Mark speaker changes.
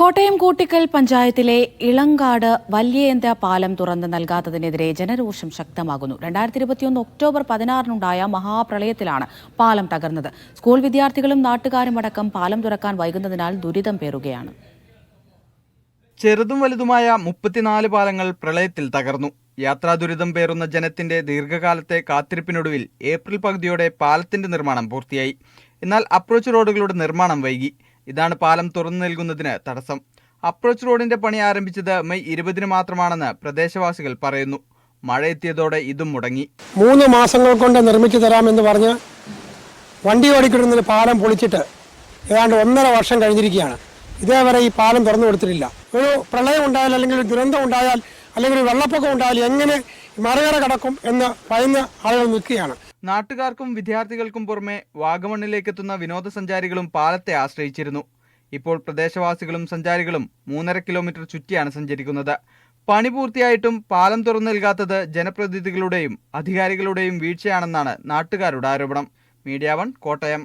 Speaker 1: കോട്ടയം കൂട്ടിക്കൽ പഞ്ചായത്തിലെ ഇളങ്കാട് വലിയേന്ത പാലം തുറന്ന് നൽകാത്തതിനെതിരെ ജനരോഷം ശക്തമാകുന്നു. രണ്ടായിരത്തി ഇരുപത്തിയൊന്ന് ഒക്ടോബർ പതിനാറിനുണ്ടായ മഹാപ്രളയത്തിലാണ് പാലം തകർന്നത്. സ്കൂൾ വിദ്യാർത്ഥികളും നാട്ടുകാരും അടക്കം പാലം തുറക്കാൻ വൈകുന്നതിനാൽ ദുരിതം പേറുകയാണ്.
Speaker 2: ചെറുതും വലുതുമായ മുപ്പത്തിനാല് പാലങ്ങൾ പ്രളയത്തിൽ തകർന്നു. യാത്രാ ദുരിതം പേറുന്ന ജനത്തിന്റെ ദീർഘകാലത്തെ കാത്തിരിപ്പിനൊടുവിൽ ഏപ്രിൽ പകുതിയോടെ പാലത്തിന്റെ നിർമ്മാണം പൂർത്തിയായി. എന്നാൽ അപ്രോച്ച് റോഡുകളുടെ നിർമ്മാണം വൈകി. ഇതാണ് പാലം തുറന്നു നൽകുന്നതിന് തടസ്സം. അപ്രോച്ച് റോഡിന്റെ പണി ആരംഭിച്ചത് മെയ് ഇരുപതിന് മാത്രമാണെന്ന് പ്രദേശവാസികൾ പറയുന്നു. മഴ എത്തിയതോടെ ഇതും മുടങ്ങി.
Speaker 3: മൂന്ന് മാസങ്ങൾ കൊണ്ട് നിർമ്മിച്ചു തരാമെന്ന് പറഞ്ഞ് വണ്ടി ഓടിക്കിടുന്നതിന് പാലം പൊളിച്ചിട്ട് ഏതാണ്ട് ഒന്നര വർഷം കഴിഞ്ഞിരിക്കുകയാണ്. ഇതേവരെ ഈ പാലം തുറന്നു കൊടുത്തിട്ടില്ല. ഒരു പ്രളയം ഉണ്ടായാൽ അല്ലെങ്കിൽ ഒരു ദുരന്തം ഉണ്ടായാൽ അല്ലെങ്കിൽ ഒരു വെള്ളപ്പൊക്കം ഉണ്ടായാൽ എങ്ങനെ മറികട കടക്കും എന്ന് ഭയന്ന് ആളുകൾ നിൽക്കുകയാണ്.
Speaker 2: നാട്ടുകാർക്കും വിദ്യാർത്ഥികൾക്കും പുറമെ വാഗമണ്ണിലേക്കെത്തുന്ന വിനോദസഞ്ചാരികളും പാലത്തെ ആശ്രയിച്ചിരുന്നു. ഇപ്പോൾ പ്രദേശവാസികളും സഞ്ചാരികളും മൂന്നര കിലോമീറ്റർ ചുറ്റിയാണ് സഞ്ചരിക്കുന്നത്. പണി പൂർത്തിയായിട്ടും പാലം തുറന്നു നൽകാത്തത് ജനപ്രതിനിധികളുടെയും അധികാരികളുടെയും വീഴ്ചയാണെന്നാണ് നാട്ടുകാരുടെ ആരോപണം. Media One Kottayam.